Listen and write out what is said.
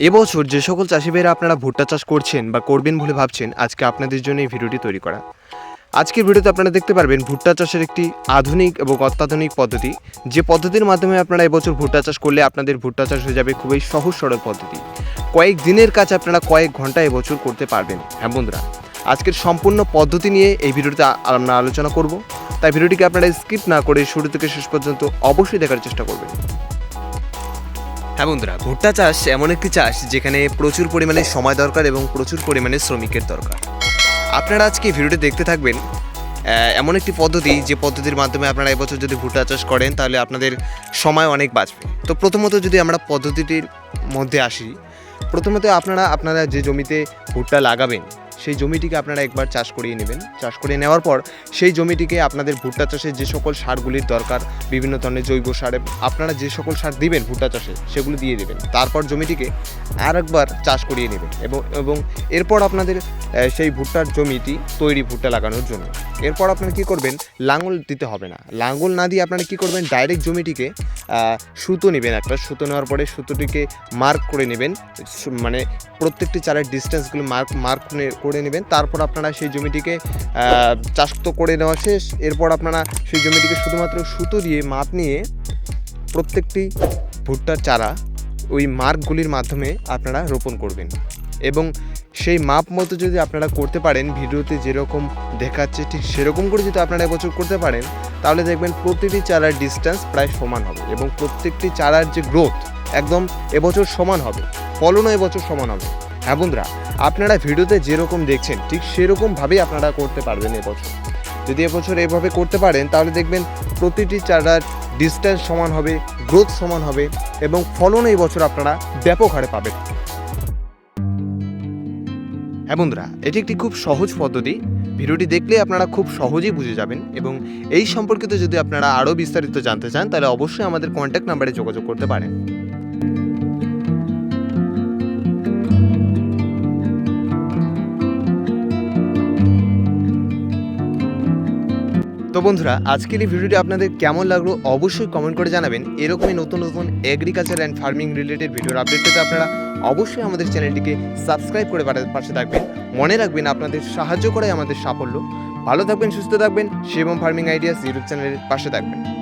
এবছর যে সকল চাষি ভাইরা আপনারা ভুট্টা চাষ করছেন বা করবেন বলে ভাবছেন, আজকে আপনাদের জন্য এই ভিডিওটি তৈরি করা। আজকের ভিডিওতে আপনারা দেখতে পারবেন ভুট্টা চাষের একটি আধুনিক এবং অত্যাধুনিক পদ্ধতি। যে পদ্ধতির মাধ্যমে আপনারা এবছর ভুট্টা চাষ করলে আপনাদের ভুট্টা চাষ হয়ে যাবে খুবই সহজ সরল পদ্ধতি। কয়েক দিনের কাজ আপনারা কয়েক ঘণ্টা এবছর করতে পারবেন। হ্যাঁ বন্ধুরা, আজকের সম্পূর্ণ পদ্ধতি নিয়ে এই ভিডিওতে আমরা আলোচনা করব। তাই ভিডিওটিকে আপনারা স্কিপ না করে শুরু থেকে শেষ পর্যন্ত অবশ্যই দেখার চেষ্টা করবেন। হ্যাঁ বন্ধুরা, ভুট্টা চাষ এমন একটি চাষ যেখানে প্রচুর পরিমাণে সময় দরকার এবং প্রচুর পরিমাণে শ্রমিকের দরকার। আপনারা আজকে ভিডিওটি দেখতে থাকবেন এমন একটি পদ্ধতি যে পদ্ধতির মাধ্যমে আপনারা এবছর যদি ভুট্টা চাষ করেন তাহলে আপনাদের সময় অনেক বাঁচবে। তো প্রথমত যদি আমরা পদ্ধতিটির মধ্যে আসি, প্রথমত আপনারা আপনারা যে জমিতে ভুট্টা লাগাবেন সেই জমিটিকে আপনারা একবার চাষ করিয়ে নেবেন। চাষ করিয়ে নেওয়ার পর সেই জমিটিকে আপনাদের ভুট্টা চাষে যে সকল সারগুলির দরকার, বিভিন্ন ধরনের জৈব সার, আপনারা যে সকল সার দিবেন ভুট্টা চাষে, সেগুলো দিয়ে দেবেন। তারপর জমিটিকে আর একবার চাষ করিয়ে নেবেন এবং এবং এরপর আপনাদের সেই ভুট্টার জমিটি তৈরি ভুট্টা লাগানোর জন্য। এরপর আপনারা কি করবেন? লাঙল দিতে হবে না। লাঙল না দিয়ে আপনারা কি করবেন? ডাইরেক্ট জমিটিকে সুতো নেবেন একটা। সুতো নেওয়ার পরে সুতোটিকে মার্ক করে নেবেন। মানে প্রত্যেকটি চারের ডিস্টেন্সগুলো মার্ক মার্ক করে নেবেন। তারপর আপনারা সেই জমিটিকে চাষ তো করে নেওয়া শেষ। এরপর আপনারা সেই জমিটিকে শুধুমাত্র সুতো দিয়ে মাপ নিয়ে প্রত্যেকটি ভুট্টার চারা ওই মার্কগুলির মাধ্যমে আপনারা রোপণ করবেন। এবং সেই মাপ মতো যদি আপনারা করতে পারেন, ভিডিওতে যেরকম দেখাচ্ছে ঠিক সেরকম করে যদি আপনারা এবছর করতে পারেন, তাহলে দেখবেন প্রতিটি চারার ডিস্টেন্স প্রায় সমান হবে এবং প্রত্যেকটি চারার যে গ্রোথ একদম এবছর সমান হবে। ফলনও এবছর সমান হবে। হ্যাঁ বন্ধুরা, আপনারা ভিডিওতে যেরকম দেখছেন, ঠিক সেরকমভাবেই আপনারা করতে পারবেন এবছর। যদি এবছর এভাবে করতে পারেন, তাহলে দেখবেন প্রতিটি চারার ডিস্টেন্স সমান হবে গ্রোথ সমান হবে এবং ফলন এই বছর আপনারা ব্যাপক হারে পাবেন। হ্যাঁ বন্ধুরা, এটি একটি খুব সহজ পদ্ধতি। ভিডিওটি দেখলে আপনারা খুব সহজেই বুঝে যাবেন এবং এই সম্পর্কিত যদি আপনারা আরও বিস্তারিত জানতে চান, তাহলে অবশ্যই আমাদের কন্ট্যাক্ট নাম্বারে যোগাযোগ করতে পারেন। তো বন্ধুরা, আজকের এই ভিডিওটি আপনাদের কেমন লাগল অবশ্যই কমেন্ট করে জানাবেন। এরকমই নতুন নতুন এগ্রিকালচার অ্যান্ড ফার্মিং রিলেটেড ভিডিওর আপডেট পেতে আপনারা অবশ্যই আমাদের চ্যানেলটিকে সাবস্ক্রাইব করে পাশে- থাকবেন। মনে রাখবেন, আপনাদের সাহায্য করাই আমাদের সাফল্য। ভালো থাকবেন, সুস্থ থাকবেন। শিবম ফার্মিং আইডিয়াস ইউটিউব চ্যানেলের পাশে থাকবেন।